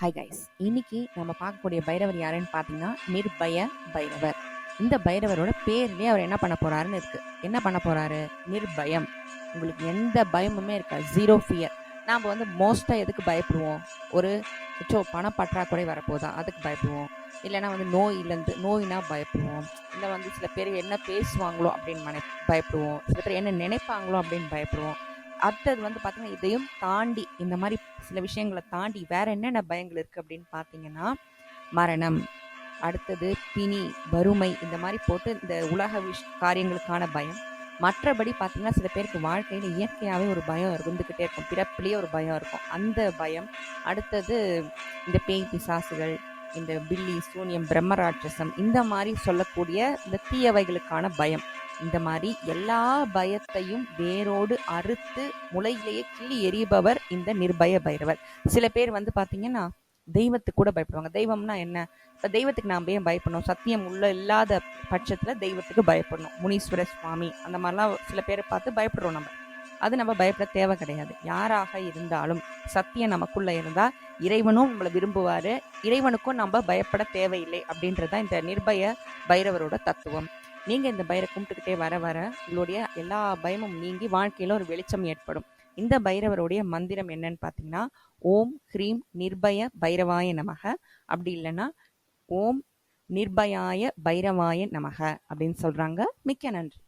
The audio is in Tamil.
ஹாய் கைஸ் இன்னைக்கு நம்ம பார்க்கக்கூடிய பைரவர் யாருன்னு பார்த்தீங்கன்னா நிர்பய பைரவர். இந்த பைரவரோட பேர்லேயே அவர் என்ன பண்ண போறாருன்னு இருக்கு. என்ன பண்ண போறாரு? நிர்பயம். உங்களுக்கு எந்த பயமுமே இருக்காது. ஜீரோ ஃபியர் நாம் வந்து மோஸ்ட்டாக எதுக்கு பயப்படுவோம்? ஒரு சோ பணப்பற்றாக்குறை வரப்போதா? அதுக்கு பயப்படுவோம். இல்லைன்னா வந்து நோயிலேருந்து நோயினா பயப்படுவோம். இல்லை வந்து சில பேர் என்ன பேசுவாங்களோ அப்படின்னு பயப்படுவோம். சில பேர் என்ன நினைப்பாங்களோ அப்படின்னு பயப்படுவோம். அடுத்தது வந்து பார்த்தீங்கன்னா இதையும் தாண்டி இந்த மாதிரி சில விஷயங்களை தாண்டி வேற என்னென்ன பயங்கள் இருக்குது அப்படின்னு பார்த்தீங்கன்னா மரணம் அடுத்தது பிணி வறுமை இந்த மாதிரி போட்டு இந்த உலக விஷ் காரியங்களுக்கான பயம். மற்றபடி பார்த்தீங்கன்னா சில பேருக்கு வாழ்க்கையில் இயற்கையாகவே ஒரு பயம் இருந்துக்கிட்டே இருக்கும். பிறப்புலேயே ஒரு பயம் இருக்கும். அந்த பயம். அடுத்தது இந்த பேய் பிசாசுகள் இந்த பில்லி சூனியம் பிரம்மராட்சசம் இந்த மாதிரி சொல்லக்கூடிய இந்த தீயவைகளுக்கான பயம். இந்த மாதிரி எல்லா பயத்தையும் வேரோடு அறுத்து முளையிலேயே கிள்ளி எறிபவர் இந்த நிர்பய பைரவர். சில பேர் வந்து பார்த்தீங்கன்னா தெய்வத்துக்கு கூட பயப்படுவாங்க. தெய்வம்னா என்ன? இப்போ தெய்வத்துக்கு நாம் ஏன் பயப்படணும்? சத்தியம் உள்ள இல்லாத பட்சத்தில் தெய்வத்துக்கு பயப்படணும். முனீஸ்வர சுவாமி அந்த மாதிரிலாம் சில பேரை பார்த்து பயப்படுறோம் நம்ம. அது நம்ம பயப்பட தேவை கிடையாது. யாராக இருந்தாலும் சத்தியம் நமக்குள்ள இருந்தால் இறைவனும் நம்மளை விரும்புவார். இறைவனுக்கும் நம்ம பயப்பட தேவையில்லை அப்படின்றது தான் இந்த நிர்பய பைரவரோட தத்துவம். நீங்கள் இந்த பைரை கும்பிட்டுக்கிட்டே வர வர உங்களுடைய எல்லா பயமும் நீங்கி வாழ்க்கையில் ஒரு வெளிச்சம் ஏற்படும். இந்த பைரவருடைய மந்திரம் என்னன்னு பார்த்தீங்கன்னா ஓம் ஹ்ரீம் நிர்பய பைரவாய நமக. அப்படி இல்லைன்னா ஓம் நிர்பயாய பைரவாய நமக அப்படின்னு சொல்கிறாங்க மிக்க நன்றி.